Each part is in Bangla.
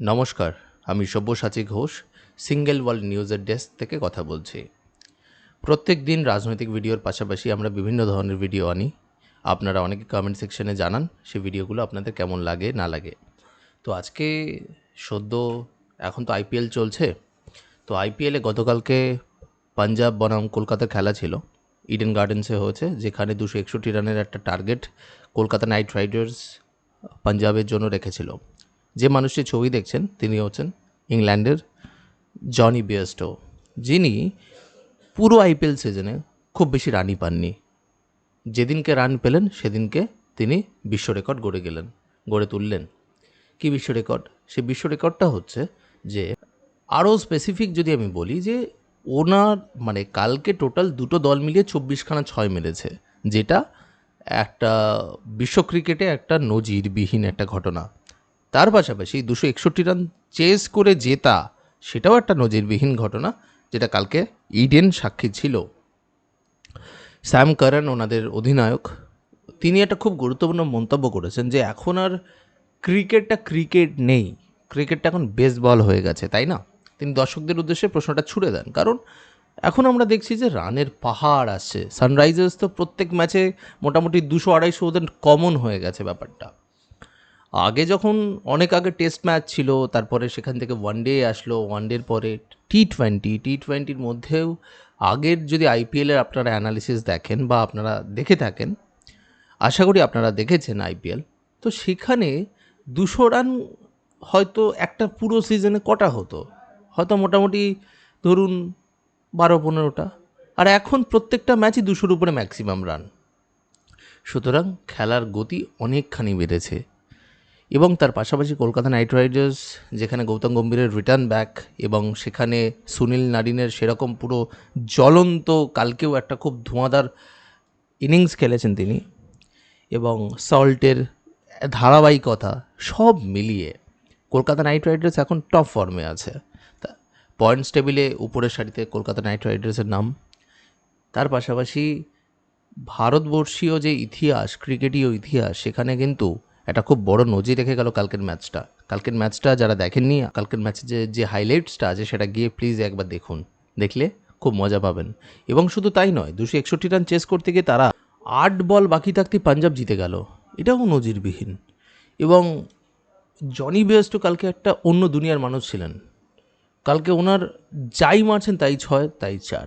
নমস্কার, আমি সব্যসাচী ঘোষ সিঙ্গেল ওয়ার্ল্ড নিউজের ডেস্ক থেকে কথা বলছি। প্রত্যেক দিন রাজনৈতিক ভিডিওর পাশাপাশি আমরা বিভিন্ন ধরনের ভিডিও আনি। আপনারা অনেকে কমেন্ট সেকশনে জানান সেই ভিডিওগুলো আপনাদের কেমন লাগে, না লাগে। তো আজকে সদ্য এখন তো আইপিএল চলছে। তো আইপিএলে গতকালকে পাঞ্জাব বনাম কলকাতার খেলা ছিল। ইডেন গার্ডেন্সে হয়েছে, যেখানে দুশো একষট্টি রানের একটা টার্গেট কলকাতা নাইট রাইডার্স পাঞ্জাবের জন্য রেখেছিল। যে মানুষটি ছবি দেখছেন, তিনি হচ্ছেন ইংল্যান্ডের জনি বিয়েস্টো যিনি পুরো আইপিএল সিজনে খুব বেশি রানই পাননি। যেদিনকে রান পেলেন, সেদিনকে তিনি বিশ্ব রেকর্ড গড়ে গেলেন, গড়ে তুললেন। কি বিশ্ব রেকর্ড? সে বিশ্ব রেকর্ডটা হচ্ছে যে, আরও স্পেসিফিক যদি আমি বলি যে, ওনার মানে কালকে টোটাল দুটো দল মিলিয়ে চব্বিশখানা ছয় মেরেছে, যেটা একটা বিশ্ব ক্রিকেটে একটা নজিরবিহীন একটা ঘটনা। তার পাশাপাশি দুশো একষট্টি রান চেস করে জেতা, সেটাও একটা নজিরবিহীন ঘটনা, যেটা কালকে ইডেন সাক্ষী ছিল। স্যাম কারন, ওনাদের অধিনায়ক, তিনি একটা খুব গুরুত্বপূর্ণ মন্তব্য করেছেন যে, এখন আর ক্রিকেটটা ক্রিকেট নেই, ক্রিকেটটা এখন বেসবল হয়ে গেছে, তাই না? তিনি দর্শকদের উদ্দেশ্যে প্রশ্নটা ছুড়ে দেন, কারণ এখন আমরা দেখছি যে, রানের পাহাড় আসছে। সানরাইজার্স তো প্রত্যেক ম্যাচে মোটামুটি দুশো আড়াইশো ওদের কমন হয়ে গেছে ব্যাপারটা। আগে যখন অনেক আগে টেস্ট ম্যাচ ছিল, তারপরে সেখান থেকে ওয়ান ডে আসলো ওয়ান ডের পরে টি টোয়েন্টি টি টোয়েন্টির মধ্যেও আগের যদি আইপিএলের আপনারা অ্যানালিসিস দেখেন বা আপনারা দেখে থাকেন, আশা করি আপনারা দেখেছেন আইপিএল তো সেখানে দুশো রান হয়তো একটা পুরো সিজনে কটা হতো? হয়তো মোটামুটি ধরুন বারো, পনেরোটা। আর এখন প্রত্যেকটা ম্যাচই দুশোর উপরে ম্যাক্সিমাম রান সুতরাং খেলার গতি অনেকখানি বেড়েছে। এবং তার পাশাপাশি কলকাতা নাইট রাইডার্স, যেখানে গৌতম গম্ভীরের রিটার্ন ব্যাক এবং সেখানে সুনীল নারিনের সেরকম পুরো জ্বলন্ত, কালকেও একটা খুব ধোঁয়াদার ইনিংস খেলেছেন তিনি এবং সল্টের ধারাবাহিকতা সব মিলিয়ে কলকাতা নাইট রাইডার্স এখন টপ ফর্মে আছে। তা পয়েন্টস টেবিলে উপরের সারিতে কলকাতা নাইট রাইডার্সের নাম। তার পাশাপাশি ভারতবর্ষীয় যে ইতিহাস, ক্রিকেটীয় ইতিহাস, সেখানে কিন্তু একটা খুব বড় নজির রেখে গেল কালকের ম্যাচটা। কালকের ম্যাচটা যারা দেখেননি, কালকের ম্যাচে যে যে হাইলাইটসটা আছে সেটা গিয়ে প্লিজ একবার দেখুন। দেখলে খুব মজা পাবেন। এবং শুধু তাই নয়, দুশো একষট্টি রান চেস করতে গিয়ে তারা আট বল বাকি থাকতে পাঞ্জাব জিতে গেল। এটাও নজিরবিহীন। এবং জনি বেস্টো কালকে একটা অন্য দুনিয়ার মানুষ ছিলেন। কালকে ওনার যাই মারছেন তাই ছয়, তাই চার।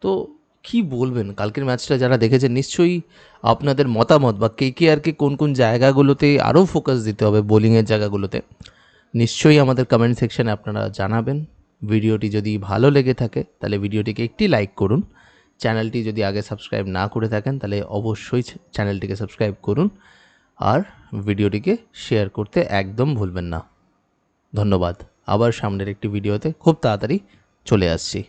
তো কি বলবেন? কালকের ম্যাচটা যারা দেখেছেন, নিশ্চয়ই আপনাদের মতামত বা কে কে আর কে কোন কোন জায়গাগুলোতে আরও ফোকাস দিতে হবে বোলিংয়ের জায়গাগুলোতে? নিশ্চয়ই আমাদের কমেন্ট সেকশানে আপনারা জানাবেন। ভিডিওটি যদি ভালো লেগে থাকে, তাহলে ভিডিওটিকে একটি লাইক করুন। চ্যানেলটি যদি আগে সাবস্ক্রাইব না করে থাকেন, তাহলে অবশ্যই চ্যানেলটিকে সাবস্ক্রাইব করুন। আর ভিডিওটিকে শেয়ার করতে একদম ভুলবেন না। ধন্যবাদ। আবার সামনের একটি ভিডিওতে খুব তাড়াতাড়ি চলে আসছি।